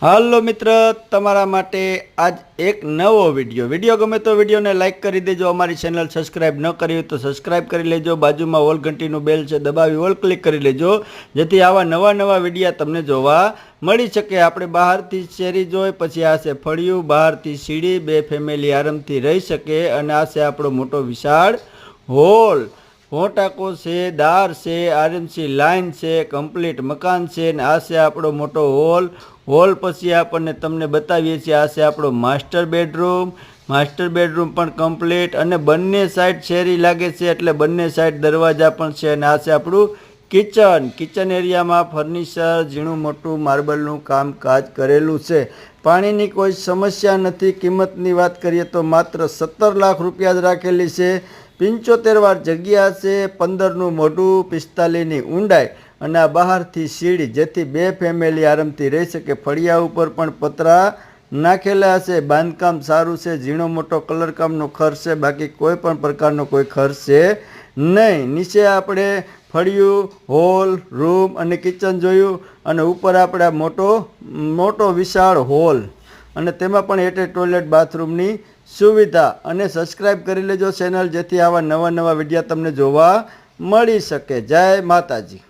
હાલો મિત્ર, તમારા માટે આજ એક નવો વીડિયો. વીડિયો ગમે તો વિડીયોને લાઇક કરી દેજો. અમારી ચેનલ સબસ્ક્રાઇબ ન કરી તો સબસ્ક્રાઇબ કરી લેજો. બાજુમાં ઓલ ઘંટીનું બેલ છે, દબાવી ઓલ ક્લિક કરી લેજો. જેથી આવા નવા નવા વિડીયા તમને જોવા મળી શકે. આપણે બહારથી શેરી જોઈ, પછી આ ફળિયું, બહારથી સીડી, બે ફેમિલી આરામથી રહી શકે અને આ આપણો મોટો વિશાળ હોલ ફોટાકો છે, દાર છે, આરએમસી લાઇન છે, કમ્પ્લીટ મકાન છે ને આ છે આપણો મોટો હોલ. હોલ પછી આપણને તમને બતાવીએ છીએ આ છે આપણો માસ્ટર બેડરૂમ. માસ્ટર બેડરૂમ પણ કમ્પ્લીટ અને બંને સાઈડ શેરી લાગે છે એટલે બંને સાઈડ દરવાજા પણ છે અને આ છે આપણું કિચન. કિચન એરિયામાં ફર્નિચર, ઝીણું મોટું માર્બલનું કામકાજ કરેલું છે. પાણીની કોઈ સમસ્યા નથી. કિંમતની વાત કરીએ તો માત્ર સત્તર લાખ રૂપિયા જ રાખેલી છે. પંચોતેર વાર જગ્યા છે, પંદરનું મોઢું પિસ્તાલીસની ઊંડાઈ અને આ બહારથી સીડી જેથી બે ફેમિલી આરામથી રહી શકે. ફળિયા ઉપર પણ પતરા નાખેલા છે, બાંધકામ સારું છે, ઝીણો મોટો કલરકામનો ખર્ચ છે, બાકી કોઈ પણ પ્રકારનો કોઈ ખર્ચ છે નહીં. નીચે આપણે ફળિયું, હોલ, રૂમ અને કિચન જોયું અને ઉપર આપણે મોટો મોટો વિશાળ હોલ અને તેમાં પણ એટલે ટોયલેટ બાથરૂમની સુવિધા અને સબસ્ક્રાઈબ કરી લેજો ચેનલ જેથી આવા નવા નવા વિડીયા તમને જોવા મળી શકે. જય માતાજી.